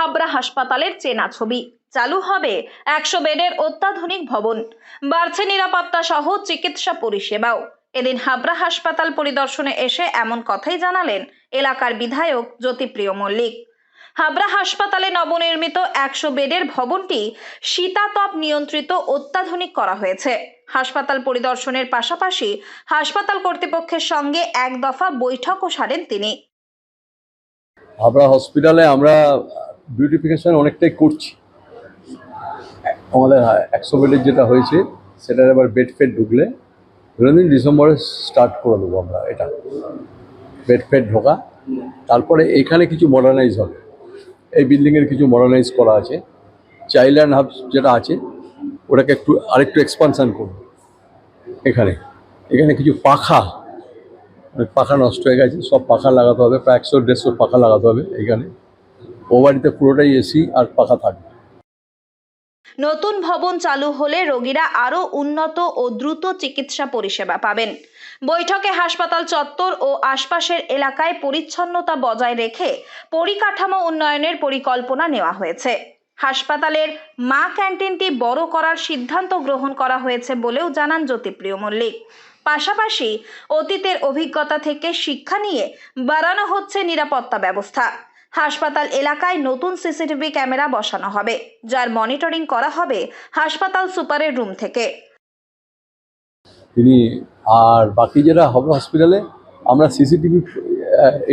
হাবড়া হাসপাতালের চেনা ছবি। চালু হবে একশো বেডের অত্যাধুনিক ভবন। বাড়ছে নিরাপত্তা সহ চিকিৎসা পরিষেবাও। এদিন হাবড়া হাসপাতাল পরিদর্শনে এসে এমন কথাই জানালেন এলাকার বিধায়ক জ্যোতিপ্রিয় মল্লিক। হাবড়া হাসপাতালে নবনির্মিত একশো বেডের ভবনটি শীতাতপ নিয়ন্ত্রিত অত্যাধুনিক করা হয়েছে। হাসপাতাল পরিদর্শনের পাশাপাশি হাসপাতাল কর্তৃপক্ষের সঙ্গে এক দফা বৈঠকও সারেন তিনি। হাবড়া হসপিটালে আমরা বিউটিফিকেশন অনেকটাই করছি। আমাদের একশো বেডের যেটা হয়েছে, সেটার এবার বেড ফেড ঢুকলে ধরে ডিসেম্বরে স্টার্ট করে দেবো আমরা এটা। বেড ফেড ঢোকা, তারপরে এখানে কিছু মডার্নাইজ হবে। এই বিল্ডিংয়ের কিছু মডার্নাইজ করা আছে। চাইল্ড হাব যেটা আছে, ওটাকে একটু, আরেকটু এক্সপানশান করব। এখানে এখানে কিছু পাখা পাখা নষ্ট হয়ে গেছে, সব পাখা লাগাতে হবে, প্রায় একশো দেড়শো পাখা লাগাতে হবে এখানে। ও বাড়িতে পুরোটাই এসি আর পাখা থাকবে। নতুন ভবন চালু হলে রোগীরা আরও উন্নত ও দ্রুত চিকিৎসা পরিষেবা পাবেন। বৈঠকে হাসপাতাল চত্বর ও আশপাশের এলাকায় পরিচ্ছন্নতা বজায় রেখে পরিকাঠামো উন্নয়নের পরিকল্পনা নেওয়া হয়েছে। হাসপাতালের মা ক্যান্টিনটি বড় করার সিদ্ধান্ত গ্রহণ করা হয়েছে বলেও জানান জ্যোতিপ্রিয় মল্লিক। পাশাপাশি অতীতের অভিজ্ঞতা থেকে শিক্ষা নিয়ে বাড়ানো হচ্ছে নিরাপত্তা ব্যবস্থা। হাসপাতাল এলাকায় নতুন সিসিটিভি ক্যামেরা বসানো হবে, যার মনিটরিং করা হবে হাসপাতাল সুপারের রুম থেকে। তিনি আর বাকি যেটা হবে হসপিটালে আমরা সিসিটিভি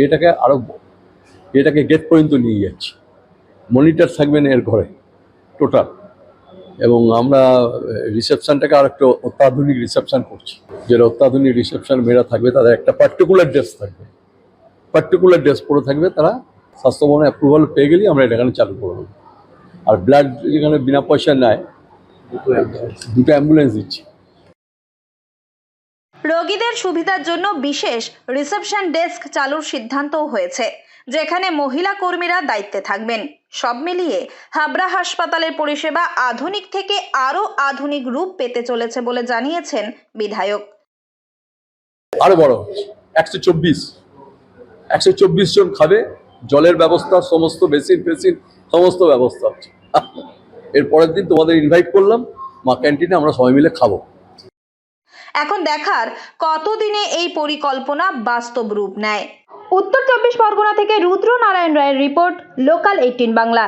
এটাকে আরও এটাকে গেট পর্যন্ত নিয়ে যাচ্ছি। মনিটর থাকবেন এর ঘরে টোটাল এবং আমরা রিসেপশানটাকে আর একটু অত্যাধুনিক রিসেপশান করছি। যেটা অত্যাধুনিক রিসেপশান মেয়েরা থাকবে, তাদের একটা পার্টিকুলার ড্রেস থাকবে। পার্টিকুলার ড্রেস পরে থাকবে তারা স্বাস্থ্য ভবনে অ্যাপ্রুভাল পেয়ে গেলেই আমরা এটা এখানে চালু করে দেবো আর ব্লাড যেখানে বিনা পয়সা নেয় দুটো অ্যাম্বুলেন্স দিচ্ছি। রোগীদের সুবিধার জন্য বিশেষ রিসেপশন ডেস্ক চালুর সিদ্ধান্তও হয়েছে যেখানে মহিলা কর্মীরা দায়িত্বে থাকবেন। সব মিলিয়ে হাবড়া হাসপাতালের পরিষেবা আধুনিক থেকে আরও আধুনিক রূপ পেতে চলেছে বলে জানিয়েছেন বিধায়ক। আরও বড় একশো চব্বিশ। একশো চব্বিশ জন খাবে জলের ব্যবস্থা সমস্ত বেসিন ফেসিন সমস্ত ব্যবস্থা হচ্ছে। এর পরের দিন তোমাদের ইনভাইট করলাম মা ক্যান্টিনে আমরা সবাই মিলে খাব। এখন দেখার কতদিনে এই পরিকল্পনা বাস্তব রূপ নেয়। উত্তর চব্বিশ পরগনা থেকে রুদ্র নারায়ণ রায়ের রিপোর্ট লোকাল এইটিন বাংলা।